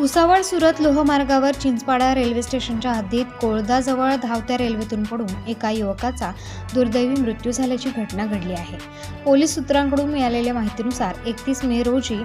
उसावळ सुरत लोहमार्गावर चिंचपाडा रेल्वे स्टेशनच्या हद्दीत कोळदाजवळ धावत्या रेल्वेतून पडून एका युवकाचा दुर्दैवी मृत्यू झाल्याची घटना घडली आहे. पोलीस सूत्रांकडून मिळालेल्या माहितीनुसार एकतीस मे रोजी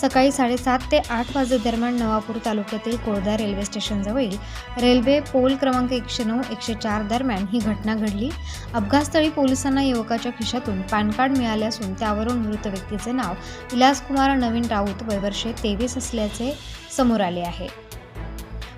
सकाळी साडेसात ते आठ वाजेदरम्यान नवापूर तालुक्यातील कोळदा रेल्वे स्टेशनजवळील रेल्वे पोल क्रमांक एकशे नऊ एकशे चार दरम्यान ही घटना घडली. अपघातस्थळी पोलिसांना युवकाच्या खिशातून पॅन कार्ड मिळाले असून त्यावरून मृत व्यक्तीचे नाव विलासकुमार नवीन राऊत वयवर्षे तेवीस असल्याचे समोर आले आहे.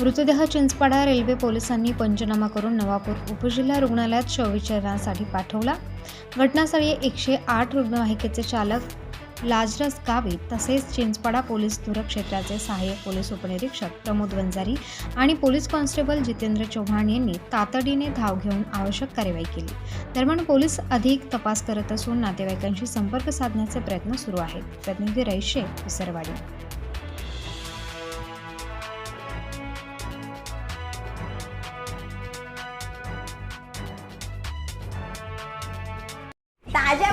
मृतदेह चिंचपाडा रेल्वे पोलिसांनी पंचनामा करून नवापूर उपजिल्हा रुग्णालयात शवविचारणासाठी पाठवला. घटनास्थळी एकशे आठ रुग्णवाहिकेचे चालक लाजरस गावे तसेच चिंचपाडा पोलीस दूरक्षेत्राचे सहाय्यक पोलीस उपनिरीक्षक प्रमोद वंजारी आणि पोलीस कॉन्स्टेबल जितेंद्र चव्हाण यांनी तातडीने धाव घेऊन आवश्यक कार्यवाही केली. दरम्यान पोलीस अधिक तपास करत असून नातेवाईकांशी संपर्क साधण्याचे प्रयत्न सुरू आहेत. प्रतिनिधी रैशे विसरवाडी. ताज्या